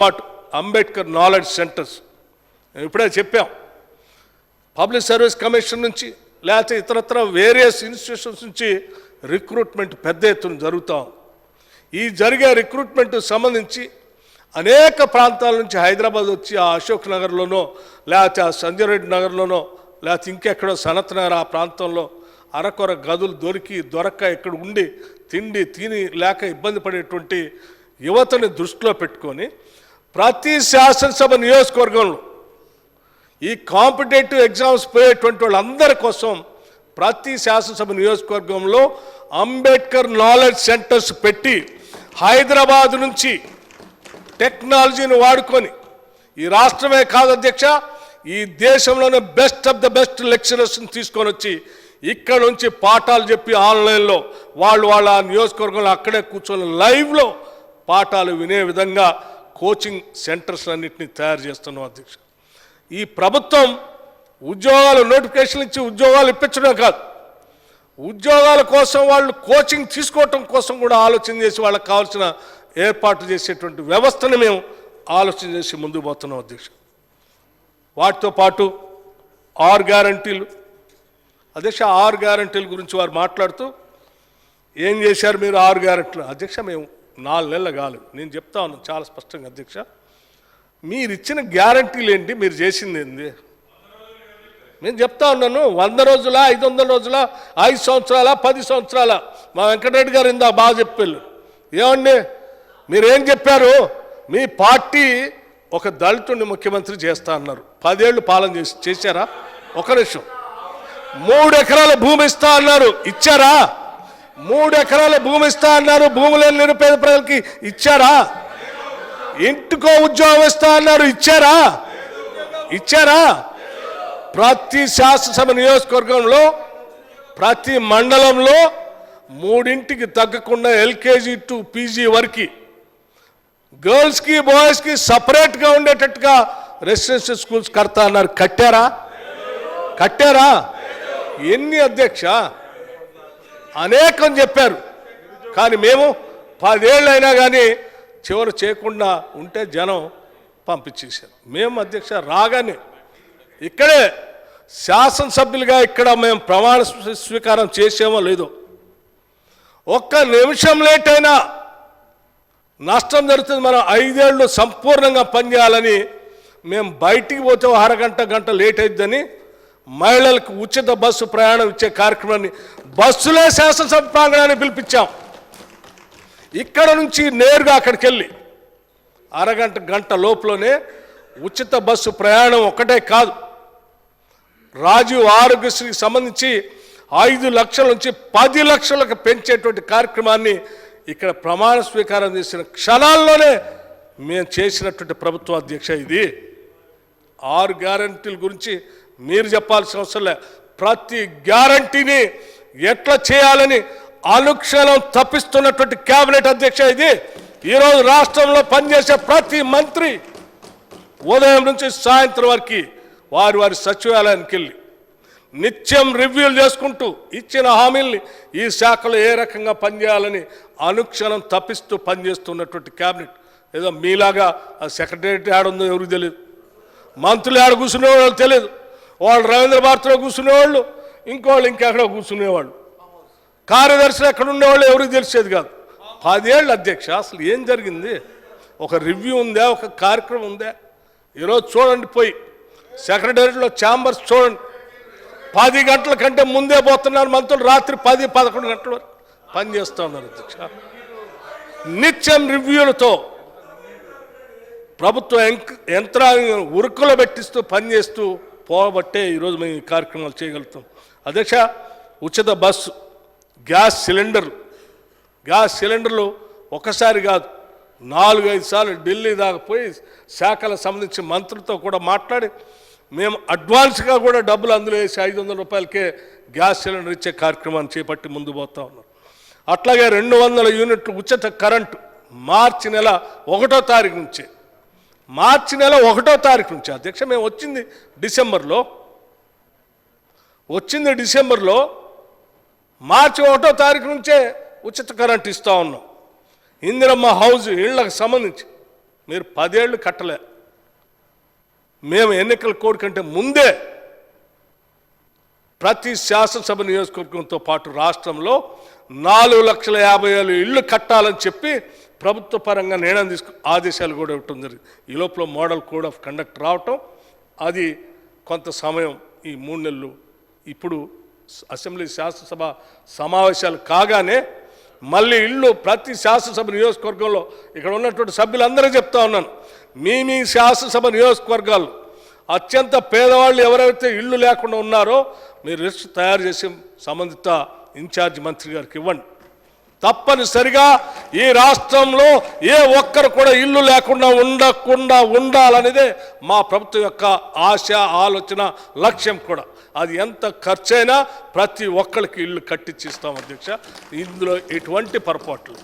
పాటు Ambedkar knowledge centres ఇప్పుడే చెప్పాం. పబ్లిక్ సర్వీస్ కమిషన్ నుంచి లేకపోతే ఇతరత్ర వేరియస్ ఇన్స్టిట్యూషన్స్ నుంచి రిక్రూట్మెంట్ పెద్ద ఎత్తున జరుగుతాం ఈ జరిగే రిక్రూట్మెంట్ సంబంధించి అనేక ప్రాంతాల నుంచి హైదరాబాద్ వచ్చి ఆ అశోక్ నగర్లోనో లేకపోతే ఆ సంజయ్ రెడ్డి నగర్లోనో లేకపోతే ఇంకెక్కడో సనత్ నగర్ ఆ ప్రాంతంలో అరకొర గదులు దొరికి దొరక్క ఇక్కడ ఉండి తిండి తిని లేక ఇబ్బంది పడేటువంటి యువతని దృష్టిలో పెట్టుకొని ప్రతి శాసనసభ నియోజకవర్గంలో ఈ కాంపిటేటివ్ ఎగ్జామ్స్ పోయేటువంటి వాళ్ళందరి కోసం ప్రతి శాసనసభ నియోజకవర్గంలో అంబేద్కర్ నాలెడ్జ్ సెంటర్స్ పెట్టి హైదరాబాద్ నుంచి టెక్నాలజీని వాడుకొని ఈ రాష్ట్రమే కాదు అధ్యక్ష ఈ దేశంలోనే బెస్ట్ ఆఫ్ ద బెస్ట్ లెక్చరర్స్ని తీసుకొని వచ్చి ఇక్కడ నుంచి పాఠాలు చెప్పి ఆన్లైన్లో వాళ్ళు వాళ్ళ నియోజకవర్గంలో అక్కడే కూర్చొని లైవ్లో పాఠాలు వినే విధంగా కోచింగ్ సెంటర్స్ అన్నింటినీ తయారు చేస్తున్నాం అధ్యక్ష. ఈ ప్రభుత్వం ఉద్యోగాలు నోటిఫికేషన్ ఇచ్చి ఉద్యోగాలు ఇప్పించడం కాదు. ఉద్యోగాల కోసం వాళ్ళు కోచింగ్ తీసుకోవటం కోసం కూడా ఆలోచన చేసి వాళ్ళకి కావాల్సిన ఏర్పాటు చేసేటువంటి వ్యవస్థను మేము ఆలోచన చేసి ముందుకు పోతున్నాం అధ్యక్ష. వాటితో పాటు ఆరు గ్యారంటీలు అధ్యక్ష ఆరు గ్యారంటీల గురించి వారు మాట్లాడుతూ ఏం చేశారు మీరు ఆరు గ్యారంటీలు? అధ్యక్ష మేము నాలుగు నెలలు కాలేదు నేను చెప్తా ఉన్నాను చాలా స్పష్టంగా అధ్యక్ష. మీరు ఇచ్చిన గ్యారంటీలు ఏంటి మీరు చేసింది ఏంది నేను చెప్తా ఉన్నాను వంద రోజుల ఐదు వందల రోజుల ఐదు సంవత్సరాల పది సంవత్సరాల? మా వెంకటరెడ్డి గారు ఇందా బాగా చెప్పారు ఏమండి? మీరేం చెప్పారు? మీ పార్టీ ఒక దళితుడిని ముఖ్యమంత్రి చేస్తా అన్నారు. పదేళ్ళు పాలన చేసి చేశారా? ఒక నిమిషం. మూడు ఎకరాల భూమి ఇస్తా అన్నారు. ఇచ్చారా? మూడు ఎకరాల భూమి ఇస్తా అన్నారు. భూమి లేని నిరుపేద ప్రజలకి ఇచ్చారా ఇంటికో ఉద్యోగం ఇస్తా అన్నారు. ఇచ్చారా? ఇచ్చారా? ప్రతి శాసనసభ నియోజకవర్గంలో ప్రతి మండలంలో మూడింటికి తగ్గకుండా ఎల్కేజీ టు పీజీ వరకు గర్ల్స్కి బాయ్స్కి సపరేట్గా ఉండేటట్టుగా రెసిడెన్షియల్ స్కూల్స్ కడతా అన్నారు. కట్టారా? కట్టారా? ఎన్ని అధ్యక్ష? అనేకం చెప్పారు. కానీ మేము పదేళ్ళైనా కానీ చివరి చేయకుండా ఉంటే జనం పంపించేశారు. మేము అధ్యక్ష రాగానే ఇక్కడే శాసనసభ్యులుగా ఇక్కడ మేము ప్రమాణ స్వీకారం చేసేమో లేదో ఒక్క నిమిషం లేట్ అయినా నష్టం జరుగుతుంది. మనం ఐదేళ్ళు సంపూర్ణంగా పనిచేయాలని మేము బయటికి పోతే అరగంట గంట లేట్ అయిద్దని మహిళలకు ఉచిత బస్సు ప్రయాణం ఇచ్చే కార్యక్రమాన్ని బస్సులే శాసనసభ ప్రాంగణాన్ని పిలిపించాం. ఇక్కడ నుంచి నేరుగా అక్కడికి వెళ్ళి అరగంట గంట లోపలనే ఉచిత బస్సు ప్రయాణం ఒకటే కాదు. రాజీవ్ ఆరోగ్యశ్రీకి సంబంధించి ఐదు లక్షల నుంచి పది లక్షలకు పెంచేటువంటి కార్యక్రమాన్ని ఇక్కడ ప్రమాణ స్వీకారం చేసిన క్షణాల్లోనే మేము చేసినటువంటి ప్రభుత్వ అధ్యక్ష ఇది. ఆరు గ్యారంటీల గురించి మీరు చెప్పాల్సిన అవసరం లే. ప్రతి గ్యారంటీని ఎట్లా చేయాలని అనుక్షణం తప్పిస్తున్నటువంటి కేబినెట్ అధ్యక్ష ఇది. ఈరోజు రాష్ట్రంలో పనిచేసే ప్రతి మంత్రి ఉదయం నుంచి సాయంత్రం వరకు వారి వారి సచివాలయానికి వెళ్ళి నిత్యం రివ్యూలు చేసుకుంటూ ఇచ్చిన హామీల్ని ఈ శాఖలో ఏ రకంగా పనిచేయాలని అనుక్షణం తప్పిస్తూ పనిచేస్తున్నటువంటి క్యాబినెట్. ఏదో మీలాగా ఆ సెక్రటేరియట్ ఆడుందో ఎవరికి తెలియదు మంత్రులు ఆడ కూర్చునేవాళ్ళు తెలియదు వాళ్ళు రవీంద్ర భారతిలో కూర్చునేవాళ్ళు ఇంకోళ్ళు ఇంకెక్కడో కూర్చునేవాళ్ళు. కార్యదర్శులు ఎక్కడ ఉండేవాళ్ళు ఎవరికి తెలిసేది కాదు. పదేళ్ళు అధ్యక్ష అసలు ఏం జరిగింది? ఒక రివ్యూ ఉందా? ఒక కార్యక్రమం ఉందా? ఈరోజు చూడండి పోయి. సెక్రటేరియట్లో ఛాంబర్స్ చూడండి. పది గంటల కంటే ముందే పోతున్నారు మంత్రులు రాత్రి పది పదకొండు గంటల వరకు పనిచేస్తూ ఉన్నారు అధ్యక్ష. నిత్యం రివ్యూలతో ప్రభుత్వ యంత్రాంగం ఉరుకులు పెట్టిస్తూ పనిచేస్తూ పోబట్టే ఈరోజు మేము ఈ కార్యక్రమాలు చేయగలుగుతాం. అధ్యక్ష ఉచిత బస్సు గ్యాస్ సిలిండర్లు గ్యాస్ సిలిండర్లు ఒకసారి కాదు నాలుగు ఐదు సార్లు ఢిల్లీ దాకా పోయి శాఖలకు సంబంధించి మంత్రులతో కూడా మాట్లాడి మేము అడ్వాన్స్గా కూడా డబ్బులు అందులో వేసి ఐదు వందల రూపాయలకే గ్యాస్ సిలిండర్ ఇచ్చే కార్యక్రమాన్ని చేపట్టి ముందు పోతా ఉన్నాం అట్లాగే రెండు వందల యూనిట్లు ఉచిత కరెంటు మార్చి నెల ఒకటో తారీఖు నుంచే మార్చి నెల ఒకటో తారీఖు నుంచి అధ్యక్ష మేము వచ్చింది డిసెంబర్లో. వచ్చింది డిసెంబర్లో మార్చి ఒకటో తారీఖు నుంచే ఉచిత కరెంట్ ఇస్తూ ఉన్నాం. ఇందిరమ్మ హౌస్ ఇళ్ళకు సంబంధించి మీరు పదేళ్ళు కట్టలే. మేము ఎన్నికల కోరికంటే కంటే ముందే ప్రతి శాసనసభ నియోజకవర్గంతో పాటు రాష్ట్రంలో నాలుగు లక్షల యాభై వేలు ఇళ్ళు కట్టాలని చెప్పి ప్రభుత్వ పరంగా నిర్ణయం తీసుకు ఆదేశాలు కూడా ఇవ్వటం జరిగింది. ఈ లోపల మోడల్ కోడ్ ఆఫ్ కండక్ట్ రావటం అది కొంత సమయం ఈ మూడు నెలలు ఇప్పుడు అసెంబ్లీ శాసనసభ సమావేశాలు కాగానే మళ్ళీ ఇళ్ళు ప్రతి శాసనసభ నియోజకవర్గంలో ఇక్కడ ఉన్నటువంటి సభ్యులందరూ చెప్తా ఉన్నాను. మీ మీ శాసనసభ నియోజకవర్గాలు అత్యంత పేదవాళ్ళు ఎవరైతే ఇళ్ళు లేకుండా ఉన్నారో మీరు లిస్ట్ తయారు చేసి సంబంధిత ఇన్ఛార్జ్ మంత్రి గారికి ఇవ్వండి. తప్పనిసరిగా ఈ రాష్ట్రంలో ఏ ఒక్కరు కూడా ఇల్లు లేకుండా ఉండకుండా ఉండాలనేదే మా ప్రభుత్వం యొక్క ఆశ ఆలోచన లక్ష్యం కూడా. అది ఎంత ఖర్చైనా ప్రతి ఒక్కరికి ఇల్లు కట్టించిస్తాం అధ్యక్ష. ఇందులో ఎటువంటి పొరపాట్లు.